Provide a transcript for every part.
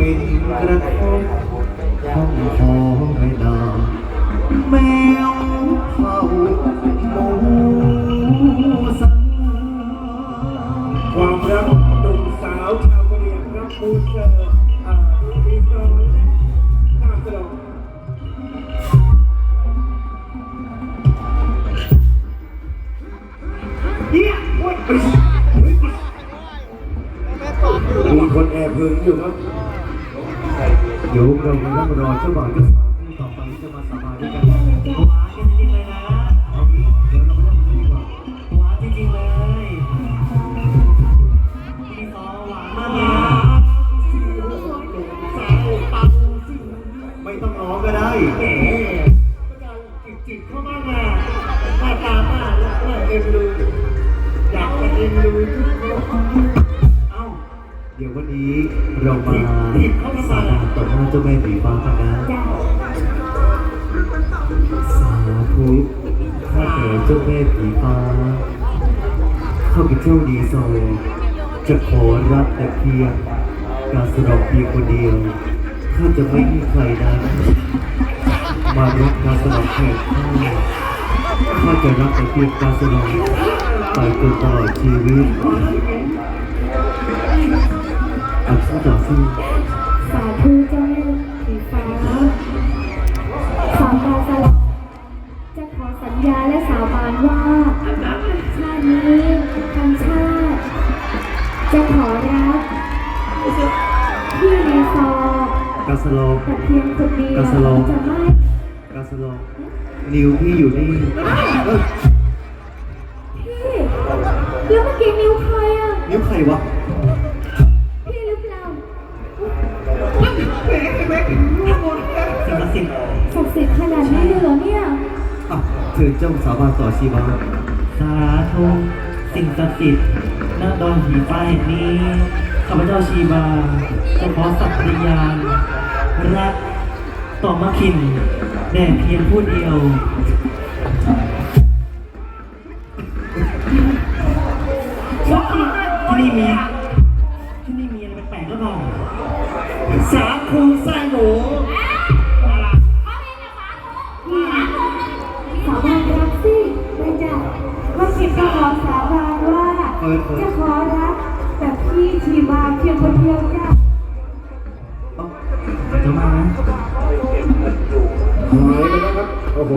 เป็นกระทงห้องขอเวลาแมวเผาหมูสังความรักหนุ่มสาวชาวกะเหรี่ยงรักมูเซอร์อ่ามีซอยและตามตลอดเฮียโอ๊ย มีคนแอบหึงอยู่ครับ เดี๋ยวเราต้องรอเจ้าบ่าวเจ้าสาวคู่ต่อไปจะมาสาบานด้วยกันหวานจริงๆเลยนะเอางี้เดี๋ยวเราไปเริ่มกันดีกว่าหวานจริงๆเลยพี่ซอหวานมากเลยนะไม่ต้องร้องก็ได้แหมจิกๆเข้ามามาหน้าตามาแล้วก็เอ็นดูอยากจะเอ็นดูทุกคน เดี๋ยววันนี้เรามาสาบานต่อหน้าเจ้าแม่ผีฟ้ากันนะสาธุข้าแต่เจ้าแม่ผีฟ้าข้าพเจ้าดีโซจะขอรับแต่เพียงการสนองเพียงคนเดียวข้าจะไม่มีใครนั้นมารับการสนองแขกข้าข้าจะรับแต่เพียงการสนองไปจนตลอดชีวิต ขอรับพี่รีซอร์กาสลองแต่เพียงคนเดียวกาสลองจะไม่กาสลองนิวพี่อยู่นี่เอ้ยพี่แล้วเมื่อกี้นิ้วใครอะนิ้วใครวะพี่หรือเปล่าสิ่งศักดิ์สิทธิ์ศักดิ์สิทธิ์ขนาดนี้เลยเหรอเนี่ยอะเชิญเจ้าสาบานต่อชีวะสาธุสิ่งศักดิ์สิทธิ์ ณดอนหีฟ้าแห่งนี้ข้าพเจ้าชีบาจะขอสัตย์ปฏิญาณรักต่อมะขินแด่เพียงผู้เดียวที่นี่มีที่นี่มีอะไรแปลกหรือเปล่าสาคูไส้หมู ว่าเปิดเปิดจะขอรักแต่พี่ชีวาเพียงคนเดียวจ้ะเดี๋ยวมานะหายไปแล้วครับโอ้โห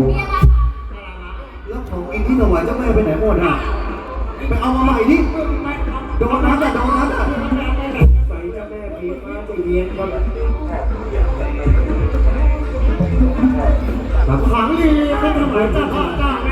แล้วของเองที่ถวายเจ้าแม่ไปไหนหมดอะไปเอามาใหม่ดิโดนนั้นอะโดนนั้นอะใส่เจ้าแม่ผีฟ้าจะเยียนก่อนครับขังดีไม่ทำไมเจ้าพ่อ